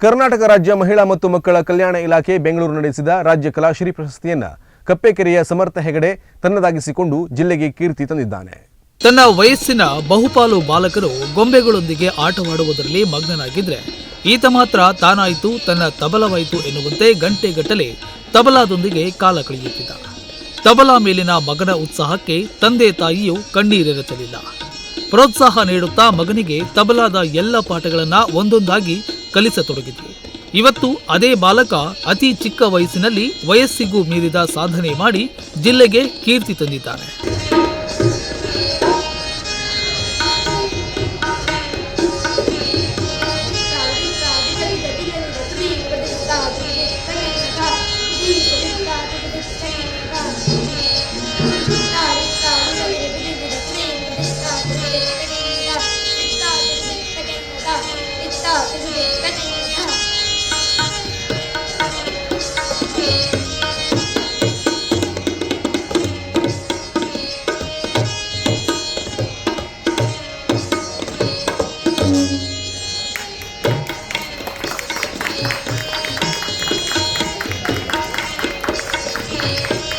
ಕರ್ನಾಟಕ ರಾಜ್ಯ ಮಹಿಳಾ ಮತ್ತು ಮಕ್ಕಳ ಕಲ್ಯಾಣ ಇಲಾಖೆ ಬೆಂಗಳೂರು ನಡೆಸಿದ ರಾಜ್ಯ ಕಲಾಶ್ರೀ ಪ್ರಶಸ್ತಿಯನ್ನ ಕಪ್ಪೆಕೆರೆಯ ಸಮರ್ಥ ಹೆಗಡೆ ತನ್ನದಾಗಿಸಿಕೊಂಡು ಜಿಲ್ಲೆಗೆ ಕೀರ್ತಿ ತಂದಿದ್ದಾನೆ. ತನ್ನ ವಯಸ್ಸಿನ ಬಹುಪಾಲು ಬಾಲಕರು ಗೊಂಬೆಗಳೊಂದಿಗೆ ಆಟವಾಡುವುದರಲ್ಲಿ ಮಗ್ನನಾಗಿದ್ರೆ ಈತ ಮಾತ್ರ ತಾನಾಯಿತು, ತನ್ನ ತಬಲವಾಯಿತು ಎನ್ನುವಂತೆ ಗಂಟೆಗಟ್ಟಲೆ ತಬಲಾದೊಂದಿಗೆ ಕಾಲ ಕಳೆಯುತ್ತಿದ್ದ. ತಬಲಾ ಮೇಲಿನ ಮಗನ ಉತ್ಸಾಹಕ್ಕೆ ತಂದೆ ತಾಯಿಯು ಕಣ್ಣೀರೆರಚಲಿಲ್ಲ. ಪ್ರೋತ್ಸಾಹ ನೀಡುತ್ತಾ ಮಗನಿಗೆ ತಬಲಾದ ಎಲ್ಲ ಪಾಠಗಳನ್ನ ಒಂದೊಂದಾಗಿ ಕಲಿಸತೊಡಗಿದ್ರು. ಇವತ್ತು ಅದೇ ಬಾಲಕ ಅತಿ ಚಿಕ್ಕ ವಯಸ್ಸಿನಲ್ಲಿ ವಯಸ್ಸಿಗೂ ಮೀರಿದ ಸಾಧನೆ ಮಾಡಿ ಜಿಲ್ಲೆಗೆ ಕೀರ್ತಿ ತಂದಿದ್ದಾನೆ.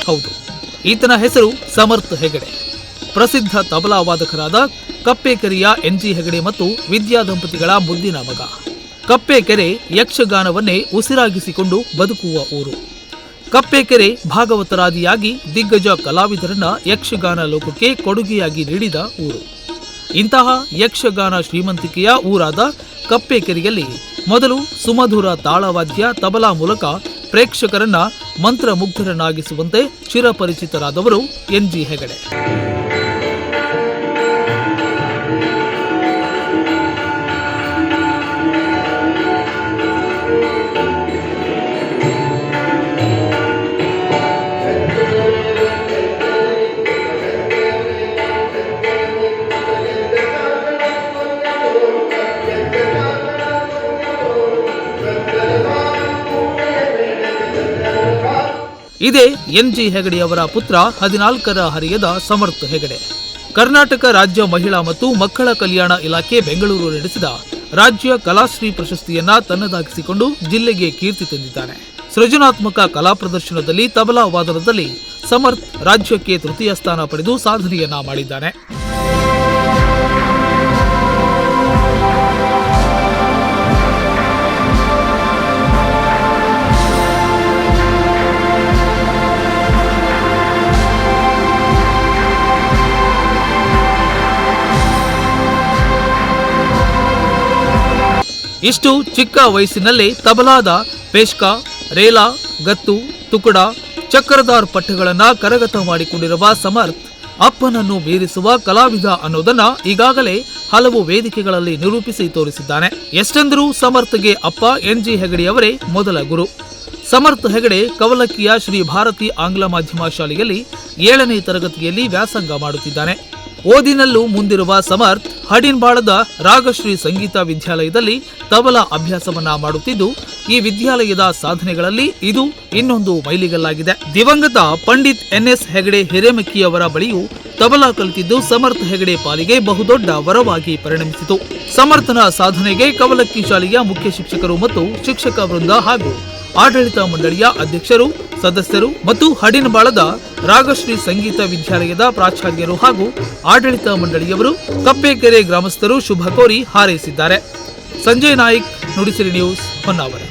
ಹೌದು. ಈತನ ಹೆಸರು ಸಮರ್ಥ್ ಹೆಗಡೆ. ಪ್ರಸಿದ್ಧ ತಬಲಾ ವಾದಕರಾದ ಕಪ್ಪೆಕೆರೆಯ ಎನ್ಜಿ ಹೆಗಡೆ ಮತ್ತು ವಿದ್ಯಾ ದಂಪತಿಗಳ ಮುದ್ದಿನ ಮಗ. ಕಪ್ಪೆಕೆರೆ ಯಕ್ಷಗಾನವನ್ನೇ ಉಸಿರಾಗಿಸಿಕೊಂಡು ಬದುಕುವ ಊರು. ಕಪ್ಪೆಕೆರೆ ಭಾಗವತರಾದಿಯಾಗಿ ದಿಗ್ಗಜ ಕಲಾವಿದರನ್ನ ಯಕ್ಷಗಾನ ಲೋಕಕ್ಕೆ ಕೊಡುಗೆಯಾಗಿ ನೀಡಿದ ಊರು. ಇಂತಹ ಯಕ್ಷಗಾನ ಶ್ರೀಮಂತಿಕೆಯ ಊರಾದ ಕಪ್ಪೆಕೆರೆಯಲ್ಲಿ ಮೊದಲು ಸುಮಧುರ ತಾಳವಾದ್ಯ ತಬಲಾ ಮೂಲಕ ಪ್ರೇಕ್ಷಕರನ್ನ ಮಂತ್ರಮುಗ್ಧರನ್ನಾಗಿಸುವಂತೆ ಚಿರಪರಿಚಿತರಾದವರು ಎನ್ಜಿ ಹೆಗಡೆ. ಇದೇ ಎನ್ ಜಿ ಹೆಗಡೆ ಅವರ ಪುತ್ರ ಹದಿನಾಲ್ಕರ ಹರಿಯದ ಸಮರ್ಥ ಹೆಗಡೆ. ಕರ್ನಾಟಕ ರಾಜ್ಯ ಮಹಿಳಾ ಮತ್ತು ಮಕ್ಕಳ ಕಲ್ಯಾಣ ಇಲಾಖೆ ಬೆಂಗಳೂರು ನಡೆಸಿದ ರಾಜ್ಯ ಕಲಾಶ್ರೀ ಪ್ರಶಸ್ತಿಯನ್ನ ತನ್ನದಾಗಿಸಿಕೊಂಡು ಜಿಲ್ಲೆಗೆ ಕೀರ್ತಿ ತಂದಿದ್ದಾನೆ. ಸೃಜನಾತ್ಮಕ ಕಲಾ ಪ್ರದರ್ಶನದಲ್ಲಿ ತಬಲಾ ವಾದನದಲ್ಲಿ ಸಮರ್ಥ್ ರಾಜ್ಯಕ್ಕೆ ತೃತೀಯ ಸ್ಥಾನ ಪಡೆದು ಸಾಧನೆಯನ್ನ ಮಾಡಿದ್ದಾನೆ. ಇಷ್ಟು ಚಿಕ್ಕ ವಯಸ್ಸಿನಲ್ಲಿ ತಬಲಾದ ಪೇಶ್ಕಾ, ರೇಲಾ, ಗತ್ತು, ತುಕುಡ, ಚಕ್ರದಾರ್ ಪಠ್ಯಗಳನ್ನ ಕರಗತ ಮಾಡಿಕೊಂಡಿರುವ ಸಮರ್ಥ್, ಅಪ್ಪನನ್ನು ಮೀರಿಸುವ ಕಲಾವಿದ ಅನ್ನೋದನ್ನ ಈಗಾಗಲೇ ಹಲವು ವೇದಿಕೆಗಳಲ್ಲಿ ನಿರೂಪಿಸಿ ತೋರಿಸಿದ್ದಾನೆ. ಎಷ್ಟೆಂದರೂ ಸಮರ್ಥ್ಗೆ ಅಪ್ಪ ಎನ್. ಜಿ. ಹೆಗಡೆಯವರೇ ಮೊದಲ ಗುರು. ಸಮರ್ಥ ಹೆಗಡೆ ಕವಲಕ್ಕಿಯ ಶ್ರೀ ಭಾರತಿ ಆಂಗ್ಲ ಮಾಧ್ಯಮ ಶಾಲೆಯಲ್ಲಿ ಏಳನೇ ತರಗತಿಯಲ್ಲಿ ವ್ಯಾಸಂಗ ಮಾಡುತ್ತಿದ್ದಾನೆ. ಓದಿನಲ್ಲೂ ಮುಂದಿರುವ ಸಮರ್ಥ್, ಹಡಿನ್ಬಾಳದ ರಾಗಶ್ರೀ ಸಂಗೀತ ವಿದ್ಯಾಲಯದಲ್ಲಿ ತಬಲಾ ಅಭ್ಯಾಸವನ್ನ ಮಾಡುತ್ತಿದ್ದು, ಈ ವಿದ್ಯಾಲಯದ ಸಾಧನೆಗಳಲ್ಲಿ ಇದು ಇನ್ನೊಂದು ಮೈಲಿಗಲ್ಲಾಗಿದೆ. ದಿವಂಗತ ಪಂಡಿತ್ ಎನ್ಎಸ್ ಹೆಗಡೆ ಹಿರೇಮಕ್ಕಿಯವರ ಬಳಿಯೂ ತಬಲಾ ಕಲಿತಿದ್ದು ಸಮರ್ಥ ಹೆಗಡೆ ಪಾಲಿಗೆ ಬಹುದೊಡ್ಡ ವರವಾಗಿ ಪರಿಣಮಿಸಿತು. ಸಮರ್ಥನ ಸಾಧನೆಗೆ ಕವಲಕ್ಕಿ ಶಾಲೆಯ ಮುಖ್ಯ ಶಿಕ್ಷಕರು ಮತ್ತು ಶಿಕ್ಷಕ ವೃಂದ ಹಾಗೂ ಆಡಳಿತ ಮಂಡಳಿಯ ಅಧ್ಯಕ್ಷರು ಸದಸ್ಯರು ಮತ್ತು ಹಡಿನಬಾಳದ ರಾಗಶ್ರೀ ಸಂಗೀತ ವಿದ್ಯಾಲಯದ ಪ್ರಾಚಾರ್ಯರು ಹಾಗೂ ಆಡಳಿತ ಮಂಡಳಿಯವರು ಕಪ್ಪೆಕೆರೆ ಗ್ರಾಮಸ್ಥರು ಶುಭ ಕೋರಿ ಹಾರೈಸಿದ್ದಾರೆ. ಸಂಜಯ್ ನಾಯ್ಕ್, ನುಡಿಸಿರಿ ನ್ಯೂಸ್ ಹೊನ್ನಾವರ.